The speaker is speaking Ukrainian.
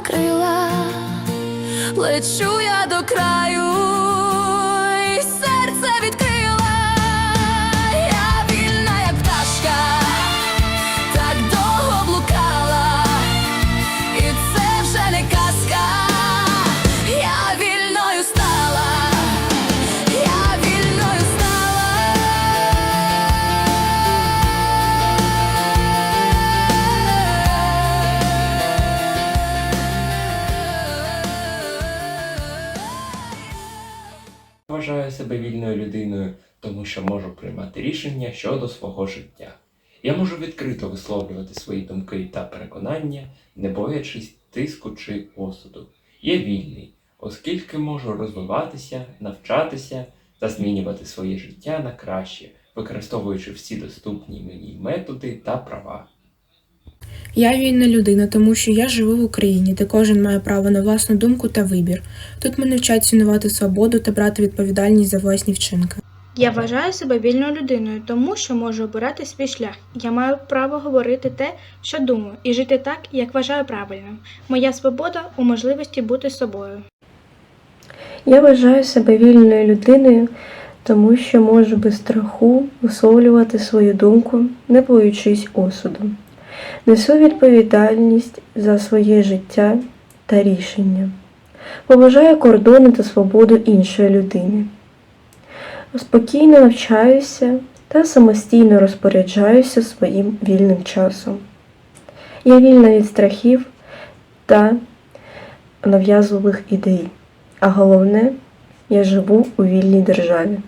крила, лечу я до краю, Вважаю себе вільною людиною, тому що можу приймати рішення щодо свого життя. Я можу відкрито висловлювати свої думки та переконання, не боячись тиску чи осуду. Я вільний, оскільки можу розвиватися, навчатися та змінювати своє життя на краще, використовуючи всі доступні мені методи та права. Я вільна людина, тому що я живу в Україні, де кожен має право на власну думку та вибір. Тут мене вчать цінувати свободу та брати відповідальність за власні вчинки. Я вважаю себе вільною людиною, тому що можу обирати свій шлях. Я маю право говорити те, що думаю, і жити так, як вважаю правильним. Моя свобода у можливості бути собою. Я вважаю себе вільною людиною, тому що можу без страху висловлювати свою думку, не боючись осуду. Несу відповідальність за своє життя та рішення. Поважаю кордони та свободу іншої людини. Спокійно навчаюся та самостійно розпоряджаюся своїм вільним часом. Я вільна від страхів та нав'язливих ідей. А головне, я живу у вільній державі.